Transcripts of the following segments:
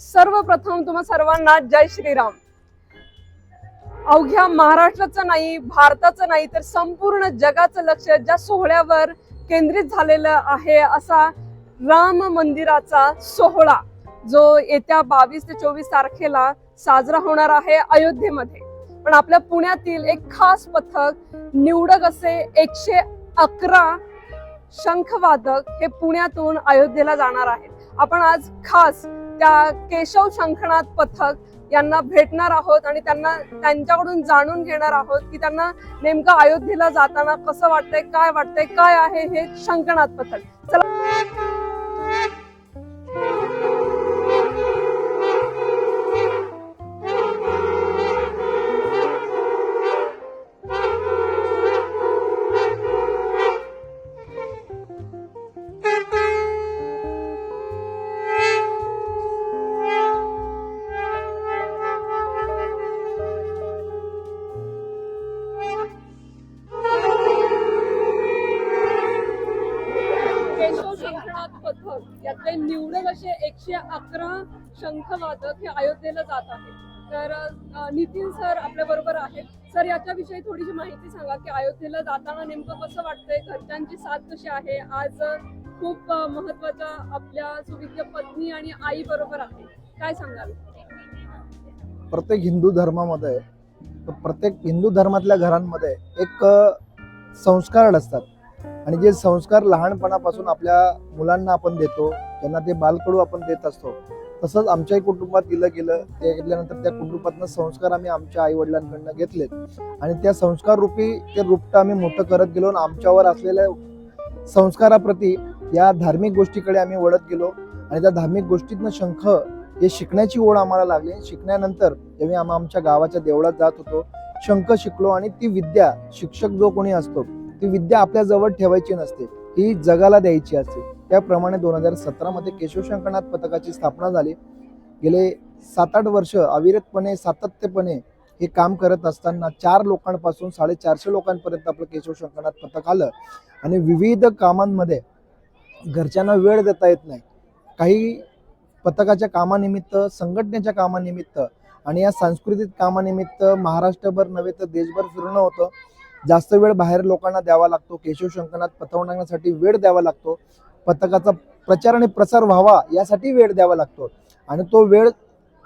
सर्वप्रथम तुम्हा सर्वांना जय श्रीराम. अवघ्या महाराष्ट्राचं नाही भारताचं नाही तर संपूर्ण जगाचं लक्ष ज्या सोहळ्यावर केंद्रित झालेलं आहे असा राम मंदिराचा सोहळा जो येत्या बावीस ते चोवीस तारखेला साजरा होणार आहे अयोध्येमध्ये. पण आपल्या पुण्यातील एक खास पथक निवडक असे एकशे अकरा शंखवादक हे पुण्यातून अयोध्येला जाणार आहेत. आपण आज खास त्या केशव शंखनाथ पथक यांना भेटणार आहोत आणि त्यांना त्यांच्याकडून जाणून घेणार आहोत की त्यांना नेमकं अयोध्येला जाताना कसं वाटतंय काय वाटतंय काय आहे हे शंखनाथ पथक? चला. निवडक एकशे अकरा शंखवादक हे अयोध्येला जात आहेत. तर नितीन सर आपल्या बरोबर आहेत. सर याच्याविषयी थोडीशी माहिती सांगा की अयोध्येला जाताना नेमकं कसं वाटतंय? घरच्यांची साथ कशी आहे? आज खूप महत्त्वाचा आपल्या सुविद्य पत्नी आणि आई बरोबर आहे. काय सांगाल? प्रत्येक हिंदू धर्मामध्ये प्रत्येक हिंदू धर्मातल्या घरांमध्ये एक संस्कार असतात. आणि जे संस्कार लहानपणापासून आपल्या मुलांना आपण देतो त्यांना ते बालकडू आपण देत असतो. तसंच आमच्याही कुटुंबात दिलं गेलं ते घेतल्यानंतर त्या कुटुंबातनं संस्कार आम्ही आमच्या आई वडिलांकडनं घेतलेत. आणि त्या संस्कार रूपी ते रुपटं आम्ही मोठं करत गेलो आणि आमच्यावर असलेल्या संस्काराप्रती या धार्मिक गोष्टीकडे आम्ही वळत गेलो. आणि त्या धार्मिक गोष्टीतनं शंख हे शिकण्याची ओढ आम्हाला लागली. शिकण्यानंतर जेव्हा आम्ही आमच्या गावाच्या देवळात जात होतो शंख शिकलो आणि ती विद्या शिक्षक जो कोणी असतो ती विद्या आपल्या जवळ ठेवायची नसते. ही जगाला द्यायची असते. त्याप्रमाणे दोन हजार सतरामध्ये केशवशंकरनाथ पथकाची स्थापना झाली. गेले सात आठ वर्ष अविरतपणे सातत्यपणे हे काम करत असताना चार लोकांपासून साडेचारशे लोकांपर्यंत आपलं केशवशंकरनाथ पथक आलं. आणि विविध कामांमध्ये घरच्यांना वेळ देता येत नाही. काही पथकाच्या कामानिमित्त संघटनेच्या कामानिमित्त आणि या सांस्कृतिक कामानिमित्त महाराष्ट्रभर नव्हे तर देशभर फिरणं होतं. जास्त वेळ बाहेर लोकांना द्यावा लागतो. केशव शंकरनाथ पथवण्यासाठी वेळ द्यावा लागतो. पथकाचा प्रचार आणि प्रसार व्हावा यासाठी वेळ द्यावा लागतो. आणि तो वेळ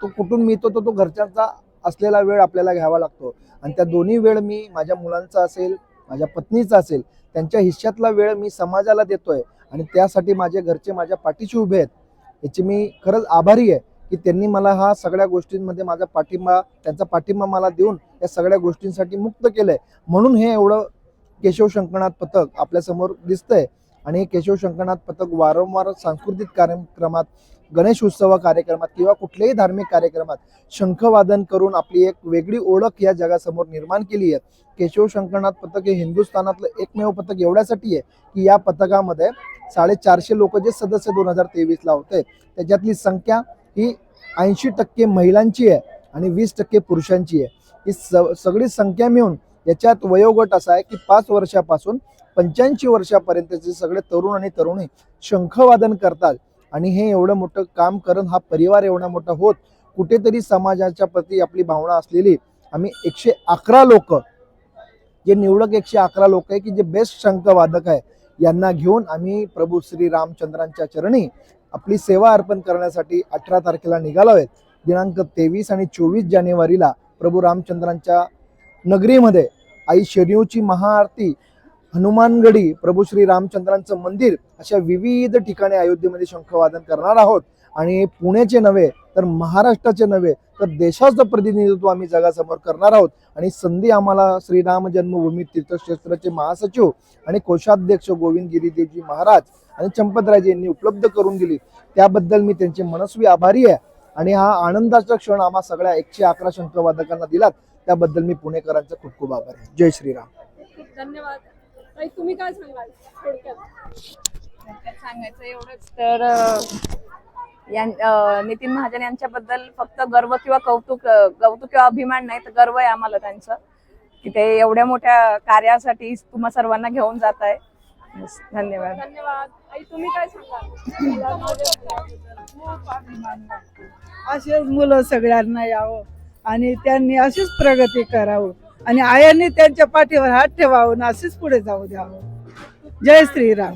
तो कुठून मिळतो तो तो घरच्यांचा असलेला वेळ आपल्याला घ्यावा लागतो. आणि त्या दोन्ही वेळ मी माझ्या मुलांचा असेल माझ्या पत्नीचा असेल त्यांच्या हिश्श्यातला वेळ मी समाजाला देतोय. आणि त्यासाठी माझे घरचे माझ्या पाठीशी उभे आहेत. याची मी खरंच आभारी आहे की त्यांनी मला हा सगळ्या गोष्टींमध्ये माझा पाठिंबा त्यांचा पाठिंबा मला देऊन या सगळ्या गोष्टींसाठी मुक्त केलंय. म्हणून हे एवढं केशव शंकरनाथ पथक आपल्यासमोर दिसतंय. आणि केशव शंकरनाथ पथक वारंवार सांस्कृतिक कार्यक्रमात गणेश उत्सव कार्यक्रमात किंवा कुठल्याही धार्मिक कार्यक्रमात शंखवादन करून आपली एक वेगळी ओळख या जगासमोर निर्माण केली आहे. केशव शंकरनाथ पथक हे हिंदुस्थानातलं एकमेव पथक एवढ्यासाठी आहे की या पथकामध्ये साडेचारशे लोक जे सदस्य दोन हजार तेवीसला होते त्याच्यातली संख्या ही ऐंशी टक्के महिलांची आहे आणि वीस टक्के पुरुषांची आहे. ही स सगळी संख्या मिळून याच्यात वयोगट असा आहे की पाच वर्षापासून पंच्याऐंशी वर्षापर्यंतचे सगळे तरुण आणि तरुणी शंखवादन करतात. आणि हे एवढं मोठं काम करून हा परिवार एवढा मोठा होत कुठेतरी समाजाच्या प्रती आपली भावना असलेली आम्ही एकशे अकरा लोक जे निवडक एकशे अकरा लोक आहे की जे बेस्ट शंखवादक आहे यांना घेऊन आम्ही प्रभू श्री रामचंद्रांच्या चरणी आपली सेवा अर्पण करण्यासाठी अठरा तारखेला निघालो आहेत दिनांक तेवीस आणि चोवीस जानेवारीला प्रभू रामचंद्रांच्या नगरीमध्ये आई शनिवची महाआरती हनुमानगडी प्रभू श्री रामचंद्रांचं मंदिर अशा विविध ठिकाणी अयोध्येमध्ये शंखवादन करणार आहोत. आणि पुण्याचे नव्हे तर महाराष्ट्राचे नव्हे तर देशाचं प्रतिनिधित्व आम्ही जगासमोर करणार आहोत. आणि संधी आम्हाला श्रीराम जन्मभूमी तीर्थक्षेत्राचे महासचिव आणि कोषाध्यक्ष गोविंद गिरीदेवजी महाराज आणि चंपतराजे यांनी उपलब्ध करून दिली. त्याबद्दल मी त्यांचे मनस्वी आभारी आहे. आणि हा आनंदाचा क्षण आम्हा सगळ्या एकशे अकरा शंखवादकांना दिलात. त्याबद्दल मी पुणेकरांचा खूप खूप आभार आहे. जय श्रीराम धन्यवाद. ताई, तुम्ही काय सांगाल? थोडक्यात. थोडक्यात सांगायचं एवढंच तर अं, यां- अं, नितीन महाजन यांच्याबद्दल फक्त गर्व किंवा कौतुक अं, कौतुक किंवा अभिमान नाही तर गर्व आहे आम्हाला त्यांचं. की ते एवढ्या मोठ्या कार्यासाठी तुम्हा सर्वांना घेऊन जात आहे. बस, धन्यवाद. धन्यवाद. आई तुम्ही काय सांगाल? असेच मुलं सगळ्यांना यावं आणि त्यांनी अशीच प्रगती करावं. आणि आयांनी त्यांच्या पाठीवर हात ठेवावं असेच पुढे जाऊ द्यावं. जय श्रीराम.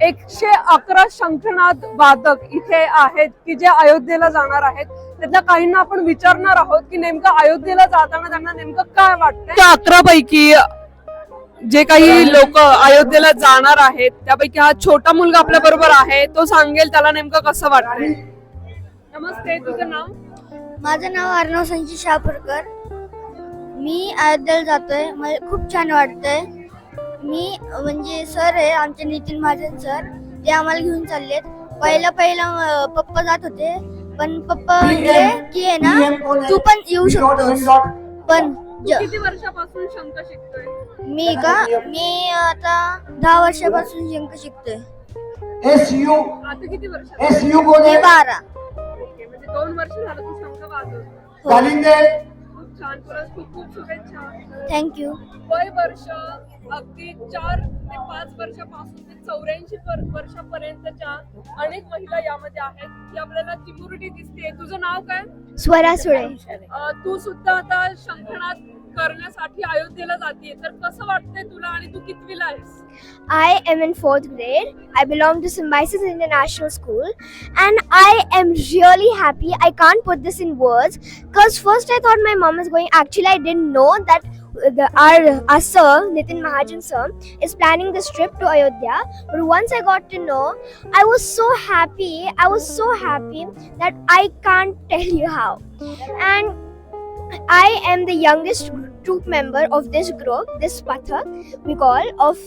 एकशे अकरा शंखनाद वादक इथे आहेत की जे अयोध्येला जाणार आहेत. त्यातल्या काहींना आपण विचारणार आहोत की नेमकं अयोध्येला जाताना त्यांना नेमकं काय वाटतं अकरा पैकी जे काही लोक अयोध्येला जाणार आहेत त्यापैकी हा छोटा मुलगा आपल्या बरोबर आहे. तो सांगेल त्याला नेमकं कसं वाटतंय. नमस्ते तुझं नाव? माझं नाव अर्णव संजय शापूरकर मी अयोध्येला जातोय. मला खूप छान वाटतंय. मी म्हणजे सर आहे आमचे नितीन महाजन सर. ते आम्हाला घेऊन चाललेत. पहिला पहिला पप्पा जात होते. पण पप्पा म्हणले की आहे ना तू पण येऊ शकतोस. पण ज- किती वर्षापासून शंख शिकतोय? मी का? मी आता दहा वर्षापासून शंख शिकतोय. एस यू आता किती वर्ष? एस यू बोले बारा. ओके, म्हणजे दोन वर्ष झालं तू शंख वाजवतो खूप छान तुला खूप खूप शुभेच्छा. थँक्यू वय वर्ष अगदी चार ते पाच वर्षापासून ते चौऱ्याऐंशी वर्षापर्यंतच्या अनेक महिला यामध्ये आहेत. ती आपल्याला चिमुरडी दिसते तुझं नाव काय? स्वरा सुळे. तू सुद्धा आता शंखनाद करण्यासाठी अयोध्येला जाते तर कसं वाटतंय तुला आणि तू कितवीला आहेस I am in fourth grade. I belong to Symbiosis International School, and I am really happy. I can't put this in words because first I thought my mom was going. Actually, I didn't know that the our, our sir Nitin Mahajan sir is planning this trip to Ayodhya. But once I got to know, I was so happy. I was so happy that I can't tell you how. And I am the youngest troop member of this group, this Pathak we call of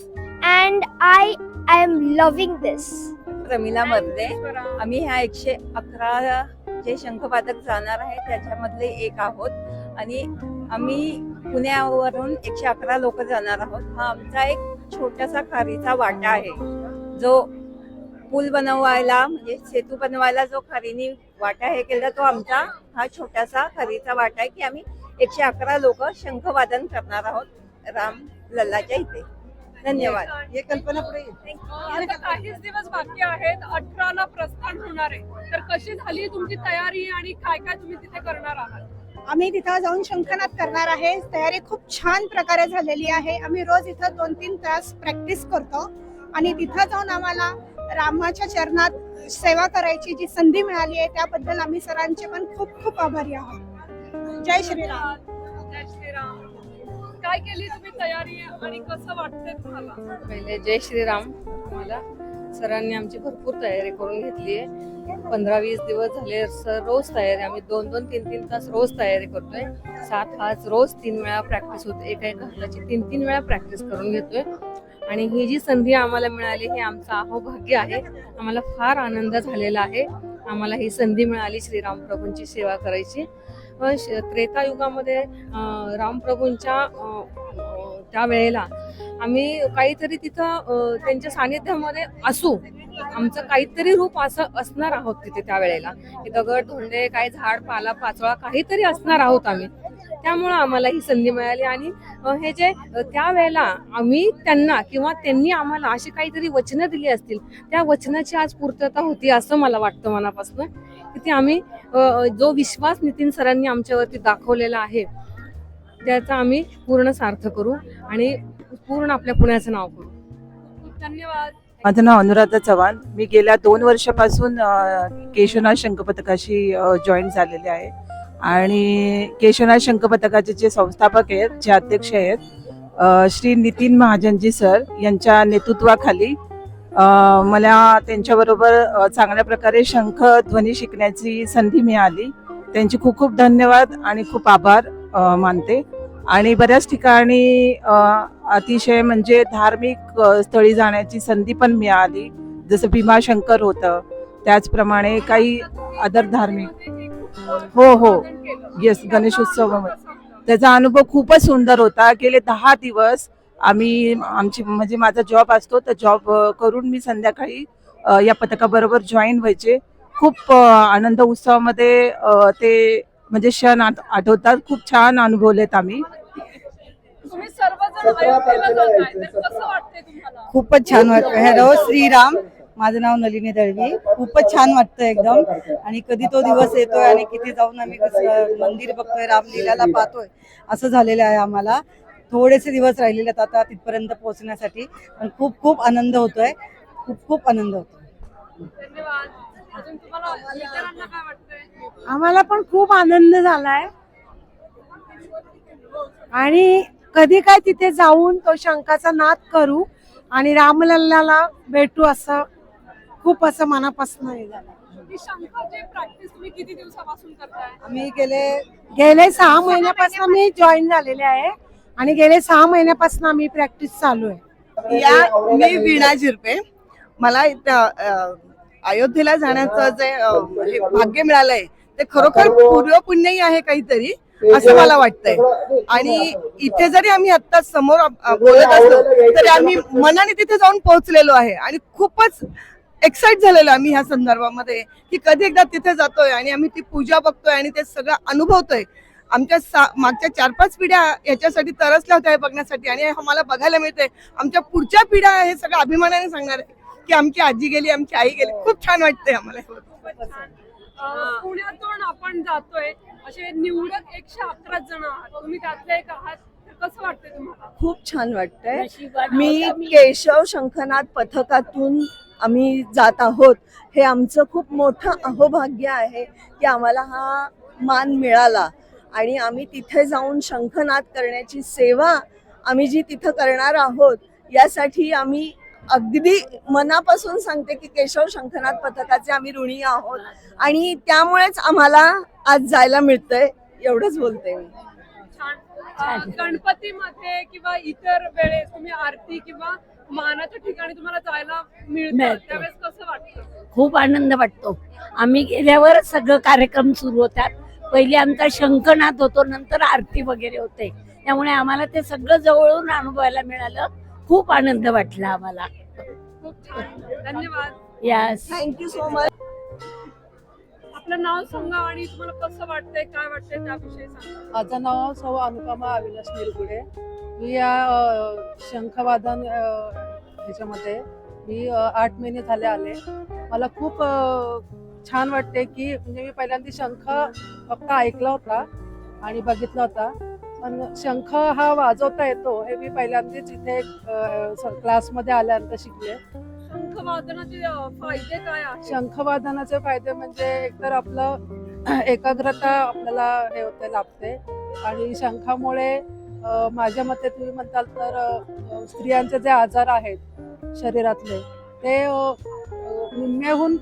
and I am loving this. Pramila मधले आम्ही ह्या एकशे अकरा जे शंखपादक जाणार आहे त्याच्यामधले एक आहोत. आणि आम्ही पुण्यावरून एकशे अकरा लोक जाणार आहोत. हा आमचा एक छोटासा खारीचा वाटा आहे. जो पूल बनवायला म्हणजे सेतू बनवायला जो खारीनी वाटा हे केला तो आमचा हा छोटासा खारीचा वाटा आहे की आम्ही एकशे अकरा लोक शंखवादन करणार आहोत राम लल्लाच्या इथे. धन्यवाद. हे कल्पना पुढे. आता काहीच दिवस बाकी आहेत. अठराला प्रस्थान होणार आहे. तर कशी झाली तुमची तयारी आणि काय काय तुम्ही तिथे करणार आहात? आम्ही तिथं जाऊन शंखनाद करणार आहे. तयारी खूप छान प्रकारे झालेली आहे. आम्ही रोज इथं दोन तीन तास प्रॅक्टिस करतो. आणि तिथं जाऊन आम्हाला रामाच्या चरणात सेवा करायची जी संधी मिळाली आहे त्याबद्दल आम्ही सरांचे पण खूप खूप आभारी आहोत. जय श्रीराम जय श्रीराम काय केली तुम्ही तयारी आणि कसं वाटतंय तुम्हाला? पहिले जय श्रीराम मला सरांनी आमची भरपूर तयारी करून घेतली आहे. पंधरा वीस दिवस झाले सर रोज तयारी. आम्ही दोन दोन तीन तीन तास रोज तयारी करतोय. सात हात रोज तीन वेळा प्रॅक्टिस होते. एका एका हाताची तीन तीन वेळा प्रॅक्टिस करून घेतोय. आणि ही जी संधी आम्हाला मिळाली हे आमचं अहोभाग्य आहे. आम्हाला फार आनंद झालेला आहे. आम्हाला ही संधी मिळाली श्रीराम प्रभूंची सेवा करायची. व श- त्रेतायुगामध्ये रामप्रभूंच्या त्यावेळेला त्या वेळेला आम्ही काहीतरी तिथं त्यांच्या सानिध्यामध्ये असू. आमचं काहीतरी रूप असं असणार आहोत तिथे त्या वेळेला. की दगड धोंडे काय झाड पाला पाचोळा काहीतरी असणार आहोत आम्ही. त्यामुळं आम्हाला ही संधी मिळाली. आणि हे जे त्यावेळेला त्या वेळेला आम्ही त्यांना किंवा त्यांनी आम्हाला अशी काहीतरी वचनं दिली असतील त्या वचनाची आज पूर्तता होती असं मला वाटतं मनापासून की ते आम्ही जो विश्वास नितीन सरांनी आमच्यावरती दाखवलेला आहे त्याचा आम्ही पूर्ण सार्थ करू आणि पूर्ण आपल्या पुण्याचं नाव करू. धन्यवाद. माझं नाव अनुराधा चव्हाण. मी गेल्या दोन वर्षापासून केशवनाथ शंख पथकाशी जॉईन झालेले आहे. आणि केशवनाथ शंख पथकाचे जे संस्थापक आहेत जे अध्यक्ष आहेत श्री नितीन महाजनजी सर यांच्या नेतृत्वाखाली मला त्यांच्याबरोबर चांगल्या प्रकारे शंख ध्वनी शिकण्याची संधी मिळाली. त्यांचे खूप खूप धन्यवाद आणि खूप आभार मानते. आणि बऱ्याच ठिकाणी अतिशय म्हणजे धार्मिक स्थळी जाण्याची संधी पण मिळाली. जसं भीमाशंकर होतं. त्याचप्रमाणे काही अदर धार्मिक हो, हो. येस गणेशोत्सव त्याचा अनुभव खूपच सुंदर होता. गेले दहा दिवस आम्ही आमची म्हणजे माझा जॉब असतो. तर जॉब करून मी संध्याकाळी या पथकाबरोबर जॉईन व्हायचे. खूप आनंद उत्सवामध्ये ते म्हणजे क्षण आठ- आठवतात. खूप छान अनुभवलेत आम्ही. खूपच छान वाटतं हॅलो श्रीराम. माझं नाव नलिनी दळवी. खूपच छान वाटतं एकदम. आणि कधी तो दिवस येतोय आणि किती जाऊन आम्ही मंदिर बघतोय रामलीलाला पाहतोय असं झालेलं आहे आम्हाला. थोडेसे दिवस राहिलेले आहेत आता तिथपर्यंत पोहोचण्यासाठी. पण खूप खूप आनंद होतोय. खूप खूप आनंद होतोय. आम्हाला पण खूप आनंद झालाय. आणि कधी काय तिथे जाऊन तो शंकाचा नाद करू आणि रामलल्लाला भेटू असं खूप असं मनापासून हे झालं. ही शंखाची प्रॅक्टिस तुम्ही किती दिवसापासून करताय? आम्ही गेले गेले सहा महिन्यापासून मी जॉईन झालेले आहे आणि गेले सहा महिन्यापासून आम्ही प्रॅक्टिस चालू आहे. या मी वीणा झिरपे. मला इथं, अयोध्येला जाण्याचं जे हे भाग्य मिळालंय ते खरोखर पूर्व पुण्यही आहे काहीतरी असं मला वाटतंय. आणि इथे जरी आम्ही आता समोर बोलत असलो तरी आम्ही मनाने तिथे जाऊन पोहोचलेलो आहे. आणि खूपच एक्साइट झालेलो आम्ही ह्या संदर्भामध्ये की कधी एकदा तिथे जातोय आणि आम्ही ती पूजा बघतोय आणि ते सगळं अनुभवतोय. आमच्या सा मागच्या चार पाच पिढ्या याच्यासाठी तरसल्या होत्या हे बघण्यासाठी आणि हे आम्हाला बघायला मिळते आमच्या पुढच्या पिढ्या हे सगळं अभिमानाने सांगणार आहे की आमची आजी गेली आमची आई गेली. खूप छान वाटतंय आम्हाला हे पुण्यातून आपण जातोय. असे निवडक एकशे अकरा जण आहात. तुम्ही त्यातले एक आहात. तर कसं वाटतंय तुम्हाला? खूप छान वाटतंय. मी केशव शंखनाथ पथकातून आम्ही जात आहोत हे आमचं खूप मोठं अहोभाग्य आहे की आम्हाला हा मान मिळाला. आणि आम्ही तिथे जाऊन शंखनाद करण्याची सेवा आम्ही जी तिथं करणार आहोत यासाठी आम्ही अगदी मनापासून सांगते की केशव शंखनाथ पथकाचे आम्ही ऋणी आहोत. आणि त्यामुळेच आम्हाला आज जायला मिळतंय एवढंच बोलते मी. गणपतीमध्ये किंवा इतर वेळेस तुम्ही आरती किंवा मानाच्या ठिकाणी तुम्हाला जायला मिळतं. मिळतं. त्यावेळेस कसं वाटतं? खूप आनंद वाटतो. आम्ही गेल्यावर सगळं कार्यक्रम सुरू होतात. पहिली आमचा शंखनाथ होतो नंतर आरती वगैरे होते. त्यामुळे आम्हाला ते सगळं जवळून अनुभवायला मिळालं. खूप आनंद वाटला आम्हाला. खूप छान. धन्यवाद. यास थँक्यू सो मच आपलं नाव सांगा आणि तुम्हाला कसं वाटतंय काय वाटतंय त्याविषयी सांगा. माझं नाव सौ अनुपमा अविनाश निरगुडे. मी या शंखवादन ह्याच्यामध्ये मी आठ महिने झाले आले. मला खूप छान वाटते की म्हणजे मी पहिल्यांदा शंख फक्त ऐकला होता आणि बघितला होता. पण शंख हा वाजवता येतो हे मी पहिल्यांदाच इथे क्लासमध्ये आल्यानंतर शिकले. शंख वादनाचे अं, फायदे काय शंखवादनाचे फायदे म्हणजे एकतर आपलं एकाग्रता आपल्याला हे होते लाभते. आणि शंखामुळे माझ्या मते तुम्ही म्हणताल तर स्त्रियांचे जे आजार आहेत शरीरातले ते निम्म्याहून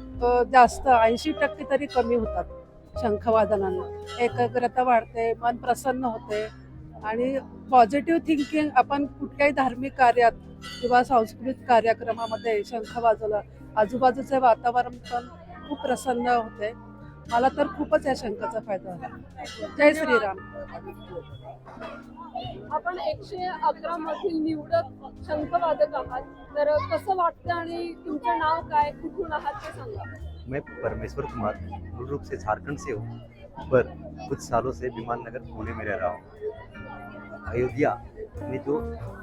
जास्त ऐंशी टक्के तरी कमी होतात शंखवादनानं. एकाग्रता वाढते मन प्रसन्न होते आणि पॉझिटिव्ह थिंकिंग आपण कुठल्याही धार्मिक कार्यात किंवा सांस्कृतिक कार्यक्रमामध्ये शंख वाजवला आजूबाजूचे वातावरण पण खूप प्रसन्न होते. मला तर खूपच या शंखाचा फायदा झाला. जय श्रीराम. आपण एकशे अकरा मधील निवडक शंखवादक आहात. तर कसं वाटतं आणि तुमचं नाव काय? कुठून आहात ते सांगा. मैं परमेश्वर कुमार मूल रूप से झारखंड से हूँ पर कुछ सालों से विमान नगर पुणे में रह रहा हूँ। अयोध्या में जो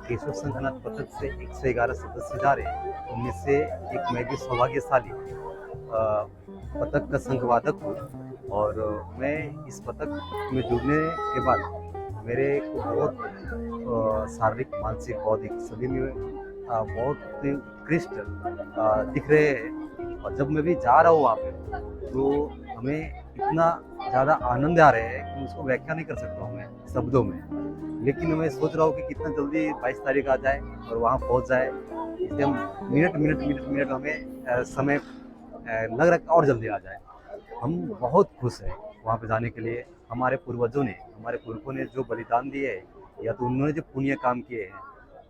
केशव संघनाथ पथक से एक सौ ग्यारह सदस्य जा रहे हैं उनमें से एक मैं भी सौभाग्यशाली पथक का संघवादक हूँ। और मैं इस पतक में जुड़ने के बाद मेरे को बहुत शारीरिक, मानसिक, बौद्धिक सभी में बहुत उत्कृष्ट दिख रहे हैं। और जब मैं भी जा रहा हूँ वहाँ पे तो हमें इतना ज़्यादा आनंद आ रहा है कि उसको व्याख्या नहीं कर सकता हूँ मैं शब्दों में। लेकिन मैं सोच रहा हूँ कि कितना जल्दी बाईस तारीख आ जाए और वहाँ पहुँच जाए। इसलिए हम मिनट मिनट मिनट मिनट हमें समय लग रहा है और जल्दी आ जाए। हम बहुत खुश हैं वहाँ पे जाने के लिए। हमारे पूर्वजों ने, हमारे पुरखों ने जो बलिदान दिए है, या तो उन्होंने जो पुण्य काम किए हैं,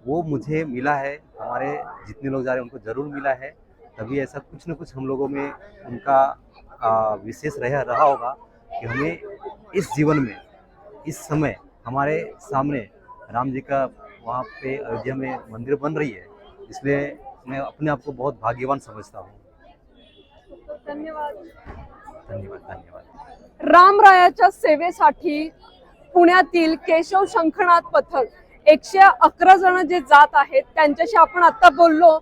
वो मुझे मिला है। हमारे जितने लोग जा रहे हैं, उनको ज़रूर मिला है। तभी ऐसा कुछ ना कुछ हम लोगों में उनका विशेष रह, रहा होगा कि हमें इस जीवन में, इस समय हमारे सामने राम जी का वहाँ पे अयोध्या में मंदिर बन रही है। इसलिए मैं अपने आप को बहुत भाग्यवान समझता हूँ। धन्यवाद. धन्यवाद धन्यवाद. रामरायाच्या सेवेसाठी पुण्यातील केशव शंखनाथ पथक एकशे अकरा जण जे जात आहेत त्यांच्याशी आपण आता बोललो.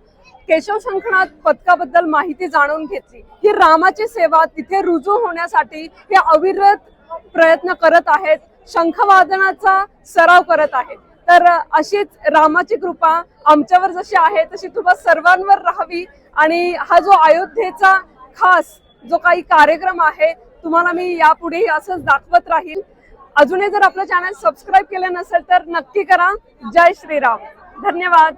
केशव शंखनाथ पथकाबद्दल माहिती जाणून घेतली. ही रामाची सेवा तिथे रुजू होण्यासाठी हे अविरत प्रयत्न करत आहेत शंखवादनाचा सराव करत आहेत. तर अशीच रामाची कृपा आमच्यावर जशी आहे तशी तुम्हा सर्वांवर राहावी आणि हा जो अयोध्येचा खास जो काही कार्यक्रम आहे तुम्हाला मी यापुढे असंच दाखवत राहील. अजूनही जर आपलं चॅनल सबस्क्राईब केलं नसेल तर नक्की करा. जय श्रीराम. धन्यवाद.